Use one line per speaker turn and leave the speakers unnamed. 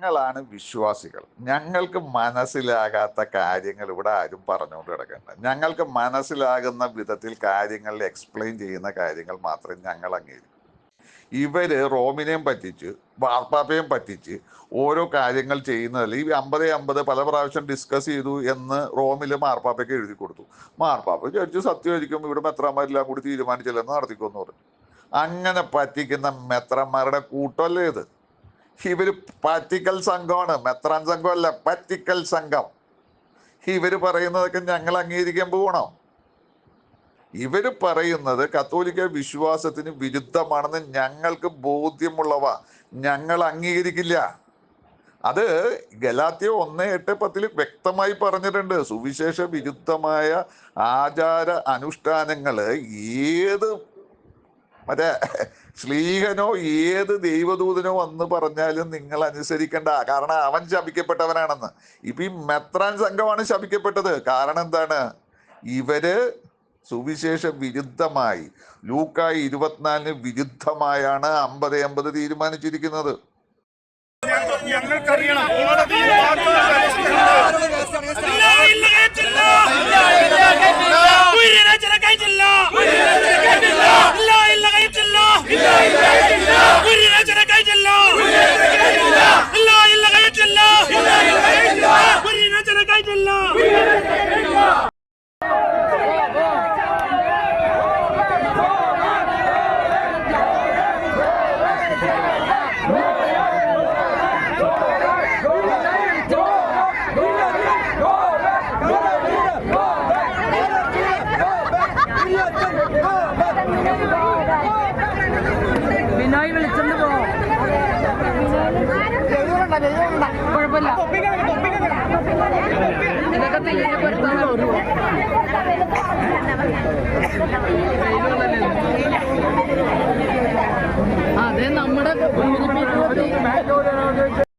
ഞങ്ങളാണ് വിശ്വാസികൾ. ഞങ്ങൾക്ക് മനസ്സിലാകാത്ത കാര്യങ്ങൾ ഇവിടെ ആരും പറഞ്ഞുകൊണ്ട് കിടക്കണ്ട ഞങ്ങൾക്ക് മനസ്സിലാകുന്ന വിധത്തിൽ കാര്യങ്ങൾ എക്സ്പ്ലെയിൻ ചെയ്യുന്ന കാര്യങ്ങൾ മാത്രമേ ഞങ്ങൾ അംഗീകരിക്കൂ. ഇവർ റോമിനെയും പറ്റിച്ച് വാർപ്പാപ്പയും പറ്റിച്ച് ഓരോ കാര്യങ്ങൾ ചെയ്യുന്നതിൽ ഈ അമ്പത് അമ്പത് പല പ്രാവശ്യം ഡിസ്കസ് ചെയ്തു എന്ന് റോമിൽ മാർപ്പാപ്പയ്ക്ക് എഴുതി കൊടുത്തു. മാർപ്പാപ്പ ചോദിച്ചു സത്യമായിരിക്കും ഇവിടെ മെത്രാമാരെല്ലാം കൂടി തീരുമാനിച്ചില്ലെന്ന് നടത്തിക്കുമെന്ന് പറഞ്ഞു. അങ്ങനെ പറ്റിക്കുന്ന മെത്രന്മാരുടെ കൂട്ടമല്ലേ ഇത്. ഇവർ പാറ്റിക്കൽ സംഘമാണ്. മെത്രാൻ സംഘമല്ല പറ്റിക്കൽ സംഘം. ഇവർ പറയുന്നതൊക്കെ ഞങ്ങൾ അംഗീകരിക്കാൻ പോകണോ ഇവർ പറയുന്നത് കത്തോലിക്ക വിശ്വാസത്തിന് വിരുദ്ധമാണെന്ന് ഞങ്ങൾക്ക് ബോധ്യമുള്ളവ. ഞങ്ങൾ അംഗീകരിക്കില്ല. അത് ഗലാത്യ ഒന്ന് എട്ട് പത്തിൽ വ്യക്തമായി പറഞ്ഞിട്ടുണ്ട്. സുവിശേഷ വിരുദ്ധമായ ആചാര അനുഷ്ഠാനങ്ങൾ ഏത് മറ്റേ ശ്ലീഹനോ ഏത് ദൈവദൂതനോ വന്ന് പറഞ്ഞാലും നിങ്ങൾ അനുസരിക്കണ്ട. കാരണം അവൻ ശപിക്കപ്പെട്ടവനാണെന്ന്. ഇപ്പൊ ഈ മെത്രാൻ സംഘമാണ് ശപിക്കപ്പെട്ടത്. കാരണം എന്താണ്? ഇവർ സുവിശേഷ വിരുദ്ധമായി. ലൂക്കായി ഇരുപത്തിനാലിന് വിരുദ്ധമായാണ് അമ്പത് അമ്പത് തീരുമാനിച്ചിരിക്കുന്നത്.
ഞങ്ങൾക്കറിയണം.
ബിനോയ് വിളിച്ചോണ്ട് പോ. കുഴപ്പമില്ല. ഇതൊക്കെ തെയ്യം പൊരുത്തം. നമ്മുടെ